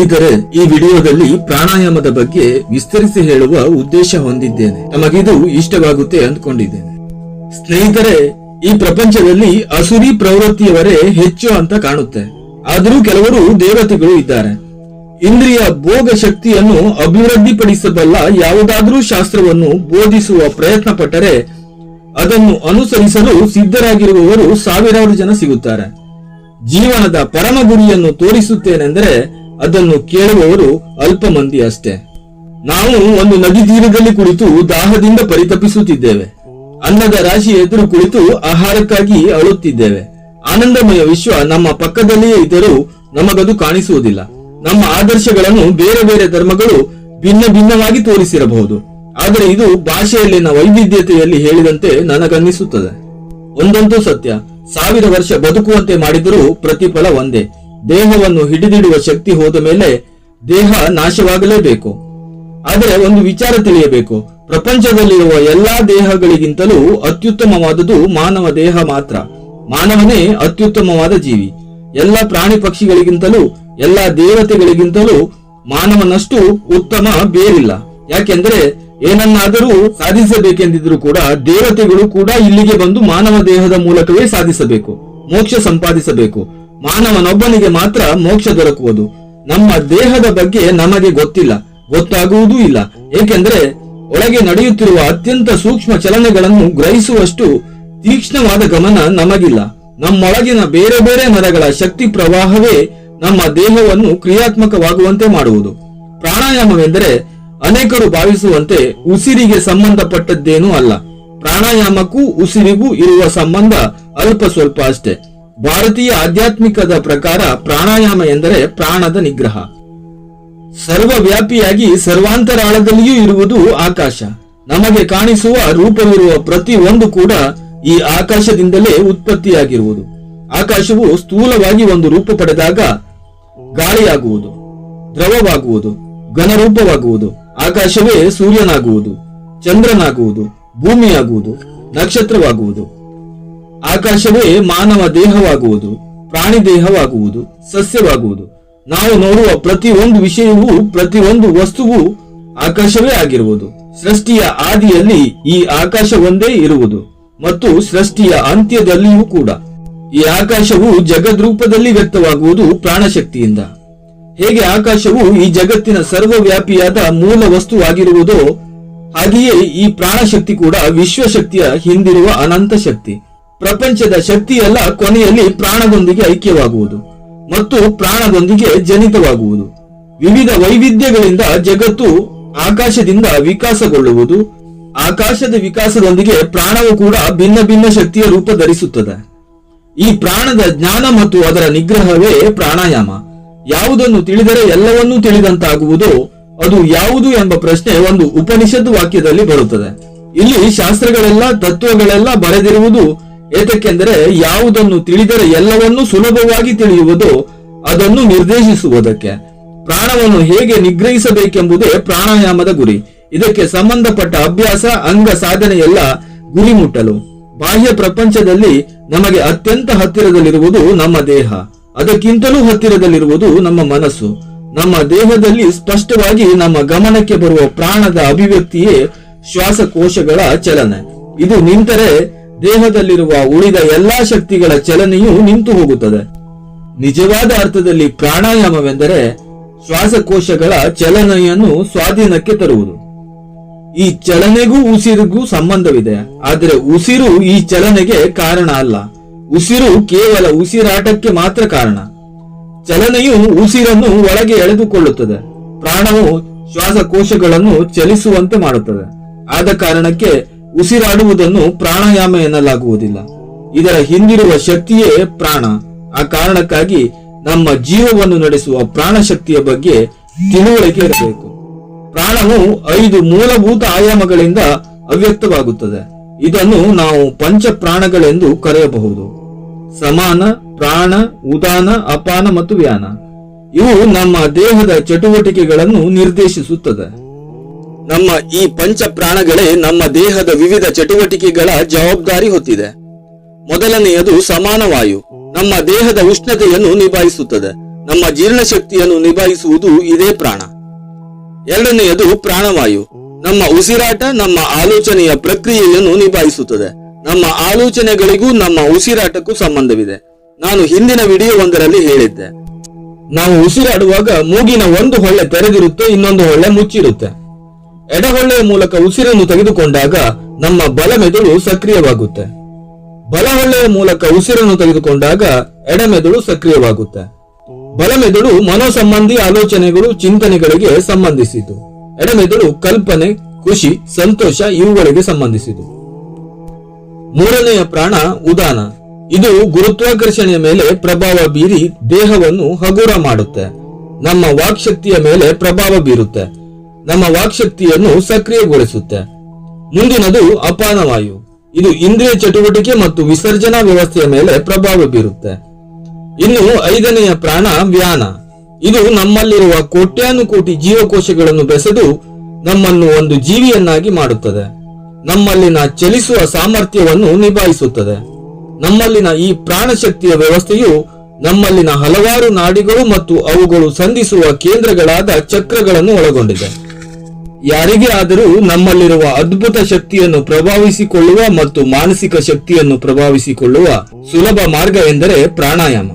ಸ್ನೇಹಿತರೆ, ಈ ವಿಡಿಯೋದಲ್ಲಿ ಪ್ರಾಣಾಯಾಮದ ಬಗ್ಗೆ ವಿಸ್ತರಿಸಿ ಹೇಳುವ ಉದ್ದೇಶ ಹೊಂದಿದ್ದೇನೆ. ನಮಗಿದು ಇಷ್ಟವಾಗುತ್ತೆ ಅಂದ್ಕೊಂಡಿದ್ದೇನೆ. ಸ್ನೇಹಿತರೆ, ಈ ಪ್ರಪಂಚದಲ್ಲಿ ಅಸುರಿ ಪ್ರವೃತ್ತಿಯವರೇ ಹೆಚ್ಚು ಅಂತ ಕಾಣುತ್ತೆ. ಆದರೂ ಕೆಲವರು ದೇವತೆಗಳು ಇದ್ದಾರೆ. ಇಂದ್ರಿಯ ಭೋಗ ಶಕ್ತಿಯನ್ನು ಅಭಿವೃದ್ಧಿಪಡಿಸಬಲ್ಲ ಯಾವುದಾದ್ರೂ ಶಾಸ್ತ್ರವನ್ನು ಬೋಧಿಸುವ ಪ್ರಯತ್ನ ಪಟ್ಟರೆ ಅದನ್ನು ಅನುಸರಿಸಲು ಸಿದ್ಧರಾಗಿರುವವರು ಸಾವಿರಾರು ಜನ ಸಿಗುತ್ತಾರೆ. ಜೀವನದ ಪರಮ ಗುರಿಯನ್ನು ತೋರಿಸುತ್ತೇನೆಂದರೆ ಅದನ್ನು ಕೇಳುವವರು ಅಲ್ಪ ಮಂದಿ ಅಷ್ಟೇ. ನಾವು ಒಂದು ನದಿ ತೀರದಲ್ಲಿ ಕುಳಿತು ದಾಹದಿಂದ ಪರಿತಪಿಸುತ್ತಿದ್ದೇವೆ. ಅನ್ನದ ರಾಶಿ ಎದುರು ಕುಳಿತು ಆಹಾರಕ್ಕಾಗಿ ಅಳುತ್ತಿದ್ದೇವೆ. ಆನಂದಮಯ ವಿಶ್ವ ನಮ್ಮ ಪಕ್ಕದಲ್ಲಿಯೇ ಇದ್ದರೂ ನಮಗದು ಕಾಣಿಸುವುದಿಲ್ಲ. ನಮ್ಮ ಆದರ್ಶಗಳನ್ನು ಬೇರೆ ಬೇರೆ ಧರ್ಮಗಳು ಭಿನ್ನ ಭಿನ್ನವಾಗಿ ತೋರಿಸಿರಬಹುದು. ಆದರೆ ಇದು ಭಾಷೆಯಲ್ಲಿನ ವೈವಿಧ್ಯತೆಯಲ್ಲಿ ಹೇಳಿದಂತೆ ನನಗನ್ನಿಸುತ್ತದೆ. ಒಂದಂತೂ ಸತ್ಯ. ಸಾವಿರ ವರ್ಷ ಬದುಕುವಂತೆ ಮಾಡಿದರೂ ಪ್ರತಿಫಲ ಒಂದೇ. ದೇಹವನ್ನು ಹಿಡಿದಿಡುವ ಶಕ್ತಿ ಹೋದ ಮೇಲೆ ದೇಹ ನಾಶವಾಗಲೇಬೇಕು. ಆದರೆ ಒಂದು ವಿಚಾರ ತಿಳಿಯಬೇಕು. ಪ್ರಪಂಚದಲ್ಲಿರುವ ಎಲ್ಲಾ ದೇಹಗಳಿಗಿಂತಲೂ ಅತ್ಯುತ್ತಮವಾದುದು ಮಾನವ ದೇಹ ಮಾತ್ರ. ಮಾನವನೇ ಅತ್ಯುತ್ತಮವಾದ ಜೀವಿ. ಎಲ್ಲ ಪ್ರಾಣಿ ಪಕ್ಷಿಗಳಿಗಿಂತಲೂ, ಎಲ್ಲ ದೇವತೆಗಳಿಗಿಂತಲೂ ಮಾನವನಷ್ಟು ಉತ್ತಮ ಬೇರಿಲ್ಲ. ಯಾಕೆಂದ್ರೆ ಏನನ್ನಾದರೂ ಸಾಧಿಸಬೇಕೆಂದಿದ್ರು ಕೂಡ ದೇವತೆಗಳು ಕೂಡ ಇಲ್ಲಿಗೆ ಬಂದು ಮಾನವ ದೇಹದ ಮೂಲಕವೇ ಸಾಧಿಸಬೇಕು. ಮೋಕ್ಷ ಸಂಪಾದಿಸಬೇಕು. ಮಾನವನೊಬ್ಬನಿಗೆ ಮಾತ್ರ ಮೋಕ್ಷ ದೊರಕುವುದು. ನಮ್ಮ ದೇಹದ ಬಗ್ಗೆ ನಮಗೆ ಗೊತ್ತಿಲ್ಲ, ಗೊತ್ತಾಗುವುದೂ ಇಲ್ಲ. ಏಕೆಂದರೆ ಒಳಗೆ ನಡೆಯುತ್ತಿರುವ ಅತ್ಯಂತ ಸೂಕ್ಷ್ಮ ಚಲನೆಗಳನ್ನು ಗ್ರಹಿಸುವಷ್ಟು ತೀಕ್ಷ್ಣವಾದ ಗಮನ ನಮಗಿಲ್ಲ. ನಮ್ಮೊಳಗಿನ ಬೇರೆ ಬೇರೆ ನರಗಳ ಶಕ್ತಿ ಪ್ರವಾಹವೇ ನಮ್ಮ ದೇಹವನ್ನು ಕ್ರಿಯಾತ್ಮಕವಾಗುವಂತೆ ಮಾಡುವುದು. ಪ್ರಾಣಾಯಾಮವೆಂದರೆ ಅನೇಕರು ಭಾವಿಸುವಂತೆ ಉಸಿರಿಗೆ ಸಂಬಂಧಪಟ್ಟದ್ದೇನೂ ಅಲ್ಲ. ಪ್ರಾಣಾಯಾಮಕ್ಕೂ ಉಸಿರಿಗೂ ಇರುವ ಸಂಬಂಧ ಅಲ್ಪ ಸ್ವಲ್ಪ ಅಷ್ಟೇ. ಭಾರತೀಯ ಆಧ್ಯಾತ್ಮಿಕದ ಪ್ರಕಾರ ಪ್ರಾಣಾಯಾಮ ಎಂದರೆ ಪ್ರಾಣದ ನಿಗ್ರಹ. ಸರ್ವವ್ಯಾಪಿಯಾಗಿ ಸರ್ವಾಂತರಾಳದಲ್ಲಿಯೂ ಇರುವುದು ಆಕಾಶ. ನಮಗೆ ಕಾಣಿಸುವ ರೂಪವಿರುವ ಪ್ರತಿ ಒಂದು ಕೂಡ ಈ ಆಕಾಶದಿಂದಲೇ ಉತ್ಪತ್ತಿಯಾಗಿರುವುದು. ಆಕಾಶವು ಸ್ಥೂಲವಾಗಿ ಒಂದು ರೂಪ ಪಡೆದಾಗ ಗಾಳಿಯಾಗುವುದು, ದ್ರವವಾಗುವುದು, ಘನರೂಪವಾಗುವುದು, ಆಕಾಶವೇ ಸೂರ್ಯನಾಗುವುದು, ಚಂದ್ರನಾಗುವುದು, ಭೂಮಿಯಾಗುವುದು, ನಕ್ಷತ್ರವಾಗುವುದು. ಆಕಾಶವೇ ಮಾನವ ದೇಹವಾಗುವುದು, ಪ್ರಾಣಿ ದೇಹವಾಗುವುದು, ಸಸ್ಯವಾಗುವುದು. ನಾವು ನೋಡುವ ಪ್ರತಿಯೊಂದು ವಿಷಯವೂ, ಪ್ರತಿಯೊಂದು ವಸ್ತುವು ಆಕಾಶವೇ ಆಗಿರುವುದು. ಸೃಷ್ಟಿಯ ಆದಿಯಲ್ಲಿ ಈ ಆಕಾಶ ಒಂದೇ ಇರುವುದು ಮತ್ತು ಸೃಷ್ಟಿಯ ಅಂತ್ಯದಲ್ಲಿಯೂ ಕೂಡ. ಈ ಆಕಾಶವು ಜಗದ್ರೂಪದಲ್ಲಿ ವ್ಯಕ್ತವಾಗುವುದು ಪ್ರಾಣಶಕ್ತಿಯಿಂದ. ಹೇಗೆ ಆಕಾಶವು ಈ ಜಗತ್ತಿನ ಸರ್ವವ್ಯಾಪಿಯಾದ ಮೂಲ ವಸ್ತುವಾಗಿರುವುದೋ ಹಾಗೆಯೇ ಈ ಪ್ರಾಣಶಕ್ತಿ ಕೂಡ ವಿಶ್ವಶಕ್ತಿಯ ಹಿಂದಿರುವ ಅನಂತ ಶಕ್ತಿ. ಪ್ರಪಂಚದ ಶಕ್ತಿಯೆಲ್ಲ ಕೊನೆಯಲ್ಲಿ ಪ್ರಾಣದೊಂದಿಗೆ ಐಕ್ಯವಾಗುವುದು ಮತ್ತು ಪ್ರಾಣದೊಂದಿಗೆ ಜನಿತವಾಗುವುದು. ವಿವಿಧ ವೈವಿಧ್ಯಗಳಿಂದ ಜಗತ್ತು ಆಕಾಶದಿಂದ ವಿಕಾಸಗೊಳ್ಳುವುದು. ಆಕಾಶದ ವಿಕಾಸದೊಂದಿಗೆ ಪ್ರಾಣವು ಕೂಡ ಭಿನ್ನ ಭಿನ್ನ ಶಕ್ತಿಯ ರೂಪ ಧರಿಸುತ್ತದೆ. ಈ ಪ್ರಾಣದ ಜ್ಞಾನ ಮತ್ತು ಅದರ ನಿಗ್ರಹವೇ ಪ್ರಾಣಾಯಾಮ. ಯಾವುದನ್ನು ತಿಳಿದರೆ ಎಲ್ಲವನ್ನೂ ತಿಳಿದಂತಾಗುವುದೋ, ಅದು ಯಾವುದು ಎಂಬ ಪ್ರಶ್ನೆ ಒಂದು ಉಪನಿಷತ್ ವಾಕ್ಯದಲ್ಲಿ ಬರುತ್ತದೆ. ಇಲ್ಲಿ ಶಾಸ್ತ್ರಗಳೆಲ್ಲ, ತತ್ವಗಳೆಲ್ಲ ಬರೆದಿರುವುದು ಏತಕ್ಕೆಂದರೆ ಯಾವುದನ್ನು ತಿಳಿದರೆ ಎಲ್ಲವನ್ನೂ ಸುಲಭವಾಗಿ ತಿಳಿಯುವುದು, ಅದನ್ನು ನಿರ್ದೇಶಿಸುವುದಕ್ಕೆ. ಪ್ರಾಣವನ್ನು ಹೇಗೆ ನಿಗ್ರಹಿಸಬೇಕೆಂಬುದೇ ಪ್ರಾಣಾಯಾಮದ ಗುರಿ. ಇದಕ್ಕೆ ಸಂಬಂಧಪಟ್ಟ ಅಭ್ಯಾಸ, ಅಂಗ ಸಾಧನೆಯೆಲ್ಲ ಗುರಿ ಮುಟ್ಟಲು ಬಾಹ್ಯ ಪ್ರಪಂಚದಲ್ಲಿ ನಮಗೆ ಅತ್ಯಂತ ಹತ್ತಿರದಲ್ಲಿರುವುದು ನಮ್ಮ ದೇಹ. ಅದಕ್ಕಿಂತಲೂ ಹತ್ತಿರದಲ್ಲಿರುವುದು ನಮ್ಮ ಮನಸ್ಸು. ನಮ್ಮ ದೇಹದಲ್ಲಿ ಸ್ಪಷ್ಟವಾಗಿ ನಮ್ಮ ಗಮನಕ್ಕೆ ಬರುವ ಪ್ರಾಣದ ಅಭಿವ್ಯಕ್ತಿಯೇ ಶ್ವಾಸಕೋಶಗಳ ಚಲನೆ. ಇದು ನಿಂತರೆ ದೇಹದಲ್ಲಿರುವ ಉಳಿದ ಎಲ್ಲಾ ಶಕ್ತಿಗಳ ಚಲನೆಯು ನಿಂತು ಹೋಗುತ್ತದೆ. ನಿಜವಾದ ಅರ್ಥದಲ್ಲಿ ಪ್ರಾಣಾಯಾಮವೆಂದರೆ ಶ್ವಾಸಕೋಶಗಳ ಚಲನೆಯನ್ನು ಸ್ವಾಧೀನಕ್ಕೆ ತರುವುದು. ಈ ಚಲನೆಗೂ ಉಸಿರಿಗೂ ಸಂಬಂಧವಿದೆ, ಆದರೆ ಉಸಿರು ಈ ಚಲನೆಗೆ ಕಾರಣ ಅಲ್ಲ. ಉಸಿರು ಕೇವಲ ಉಸಿರಾಟಕ್ಕೆ ಮಾತ್ರ ಕಾರಣ. ಚಲನೆಯು ಉಸಿರನ್ನು ಒಳಗೆ ಎಳೆದುಕೊಳ್ಳುತ್ತದೆ. ಪ್ರಾಣವು ಶ್ವಾಸಕೋಶಗಳನ್ನು ಚಲಿಸುವಂತೆ ಮಾಡುತ್ತದೆ. ಆದ ಕಾರಣಕ್ಕೆ ಉಸಿರಾಡುವುದನ್ನು ಪ್ರಾಣಾಯಾಮ ಎನ್ನಲಾಗುವುದಿಲ್ಲ. ಇದರ ಹಿಂದಿರುವ ಶಕ್ತಿಯೇ ಪ್ರಾಣ. ಆ ಕಾರಣಕ್ಕಾಗಿ ನಮ್ಮ ಜೀವವನ್ನು ನಡೆಸುವ ಪ್ರಾಣ ಶಕ್ತಿಯ ಬಗ್ಗೆ ತಿಳುವಳಿಕೆ ಇರಬೇಕು. ಪ್ರಾಣವು ಐದು ಮೂಲಭೂತ ಆಯಾಮಗಳಿಂದ ಅವ್ಯಕ್ತವಾಗುತ್ತದೆ. ಇದನ್ನು ನಾವು ಪಂಚ ಪ್ರಾಣಗಳೆಂದು ಕರೆಯಬಹುದು. ಸಮಾನ, ಪ್ರಾಣ, ಉದಾನ, ಅಪಾನ ಮತ್ತು ವ್ಯಾನ. ಇವು ನಮ್ಮ ದೇಹದ ಚಟುವಟಿಕೆಗಳನ್ನು ನಿರ್ದೇಶಿಸುತ್ತದೆ. ನಮ್ಮ ಈ ಪಂಚ ಪ್ರಾಣಗಳೇ ನಮ್ಮ ದೇಹದ ವಿವಿಧ ಚಟುವಟಿಕೆಗಳ ಜವಾಬ್ದಾರಿ ಹೊತ್ತಿದೆ. ಮೊದಲನೆಯದು ಸಮಾನ ವಾಯು ನಮ್ಮ ದೇಹದ ಉಷ್ಣತೆಯನ್ನು ನಿಭಾಯಿಸುತ್ತದೆ. ನಮ್ಮ ಜೀರ್ಣಶಕ್ತಿಯನ್ನು ನಿಭಾಯಿಸುವುದು ಇದೇ ಪ್ರಾಣ. ಎರಡನೆಯದು ಪ್ರಾಣವಾಯು. ನಮ್ಮ ಉಸಿರಾಟ ನಮ್ಮ ಆಲೋಚನೆಯ ಪ್ರಕ್ರಿಯೆಯನ್ನು ನಿಭಾಯಿಸುತ್ತದೆ. ನಮ್ಮ ಆಲೋಚನೆಗಳಿಗೂ ನಮ್ಮ ಉಸಿರಾಟಕ್ಕೂ ಸಂಬಂಧವಿದೆ. ನಾನು ಹಿಂದಿನ ವಿಡಿಯೋ ಒಂದರಲ್ಲಿ ಹೇಳಿದ್ದೆ. ನಾವು ಉಸಿರಾಡುವಾಗ ಮೂಗಿನ ಒಂದು ಹೊಳ್ಳೆ ತೆರೆದಿರುತ್ತೆ, ಇನ್ನೊಂದು ಹೊಳ್ಳೆ ಮುಚ್ಚಿರುತ್ತೆ. ಎಡಹೊಳ್ಳೆಯ ಮೂಲಕ ಉಸಿರನ್ನು ತೆಗೆದುಕೊಂಡಾಗ ನಮ್ಮ ಬಲಮೆದುಳು ಸಕ್ರಿಯವಾಗುತ್ತೆ. ಬಲಹೊಳ್ಳೆಯ ಮೂಲಕ ಉಸಿರನ್ನು ತೆಗೆದುಕೊಂಡಾಗ ಎಡಮೆದುಳು ಸಕ್ರಿಯವಾಗುತ್ತೆ. ಬಲಮೆದುಳು ಮನೋಸಂಬಂಧಿ ಆಲೋಚನೆಗಳು ಚಿಂತನೆಗಳಿಗೆ ಸಂಬಂಧಿಸಿತು. ಎಡಮೆದುಳು ಕಲ್ಪನೆ, ಖುಷಿ, ಸಂತೋಷ ಇವುಗಳಿಗೆ ಸಂಬಂಧಿಸಿತು. ಮೂರನೆಯ ಪ್ರಾಣ ಉದಾನ. ಇದು ಗುರುತ್ವಾಕರ್ಷಣೆಯ ಮೇಲೆ ಪ್ರಭಾವ ಬೀರಿ ದೇಹವನ್ನು ಹಗುರ ಮಾಡುತ್ತೆ. ನಮ್ಮ ವಾಕ್ಶಕ್ತಿಯ ಮೇಲೆ ಪ್ರಭಾವ ಬೀರುತ್ತೆ. ನಮ್ಮ ವಾಕ್ಶಕ್ತಿಯನ್ನು ಸಕ್ರಿಯಗೊಳಿಸುತ್ತೆ. ಮುಂದಿನದು ಅಪಾನವಾಯು. ಇದು ಇಂದ್ರಿಯ ಚಟುವಟಿಕೆ ಮತ್ತು ವಿಸರ್ಜನಾ ವ್ಯವಸ್ಥೆಯ ಮೇಲೆ ಪ್ರಭಾವ ಬೀರುತ್ತೆ. ಇನ್ನು ಐದನೆಯ ಪ್ರಾಣ ವ್ಯಾನ. ಇದು ನಮ್ಮಲ್ಲಿರುವ ಕೋಟ್ಯಾನುಕೋಟಿ ಜೀವಕೋಶಗಳನ್ನು ಬೆಸೆದು ನಮ್ಮನ್ನು ಒಂದು ಜೀವಿಯನ್ನಾಗಿ ಮಾಡುತ್ತದೆ. ನಮ್ಮಲ್ಲಿನ ಚಲಿಸುವ ಸಾಮರ್ಥ್ಯವನ್ನು ನಿಭಾಯಿಸುತ್ತದೆ. ನಮ್ಮಲ್ಲಿನ ಈ ಪ್ರಾಣಶಕ್ತಿಯ ವ್ಯವಸ್ಥೆಯು ನಮ್ಮಲ್ಲಿನ ಹಲವಾರು ನಾಡಿಗಳು ಮತ್ತು ಅವುಗಳು ಸಂಧಿಸುವ ಕೇಂದ್ರಗಳಾದ ಚಕ್ರಗಳನ್ನು ಒಳಗೊಂಡಿದೆ. ಯಾರಿಗೇ ಆದರೂ ನಮ್ಮಲ್ಲಿರುವ ಅದ್ಭುತ ಶಕ್ತಿಯನ್ನು ಪ್ರಭಾವಿಸಿಕೊಳ್ಳುವ ಮತ್ತು ಮಾನಸಿಕ ಶಕ್ತಿಯನ್ನು ಪ್ರಭಾವಿಸಿಕೊಳ್ಳುವ ಸುಲಭ ಮಾರ್ಗ ಎಂದರೆ ಪ್ರಾಣಾಯಾಮ.